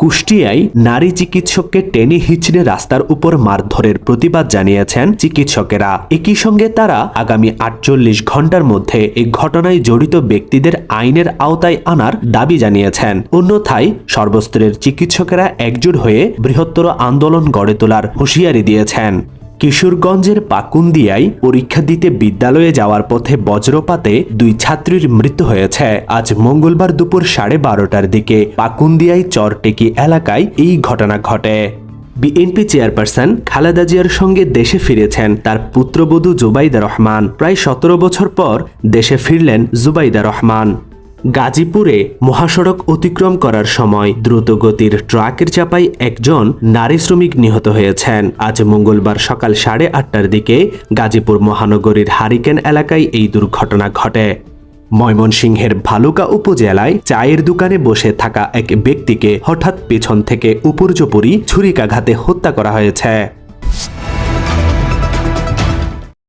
কুষ্টিয়ায় নারী চিকিৎসককে টেনে হিচড়ে রাস্তার উপর মারধরের প্রতিবাদ জানিয়েছেন চিকিৎসকেরা। একই সঙ্গে তারা আগামী আটচল্লিশ ঘণ্টার মধ্যে এই ঘটনায় জড়িত ব্যক্তিদের আইনের আওতায় আনার দাবি জানিয়েছেন। অন্যথায় সর্বস্তরের চিকিৎসকেরা একজোট হয়ে বৃহত্তর আন্দোলন গড়ে তোলার হুঁশিয়ারি দিয়েছেন। কিশোরগঞ্জের পাকুন্দিয়ায় পরীক্ষা দিতে বিদ্যালয়ে যাওয়ার পথে বজ্রপাতে দুই ছাত্রীর মৃত্যু হয়েছে। আজ মঙ্গলবার দুপুর সাড়ে বারোটার দিকে পাকুন্দিয়ায় চরটেকি এলাকায় এই ঘটনা ঘটে। বিএনপি চেয়ারপারসন খালেদা জিয়ার সঙ্গে দেশে ফিরেছেন তার পুত্রবধূ জুবাইদা রহমান। প্রায় সতেরো বছর পর দেশে ফিরলেন জুবাইদা রহমান। গাজীপুরে মহাসড়ক অতিক্রম করার সময় দ্রুতগতির ট্রাকের চাপায় একজন নারী শ্রমিক নিহত হয়েছেন। আজ মঙ্গলবার সকাল সাড়ে আটটার দিকে গাজীপুর মহানগরীর হারিকেন এলাকায় এই দুর্ঘটনা ঘটে। ময়মনসিংহের ভালুকা উপজেলায় চায়ের দোকানে বসে থাকা এক ব্যক্তিকে হঠাৎ পেছন থেকে উপর্যুপরি ছুরিকাঘাতে হত্যা করা হয়েছে।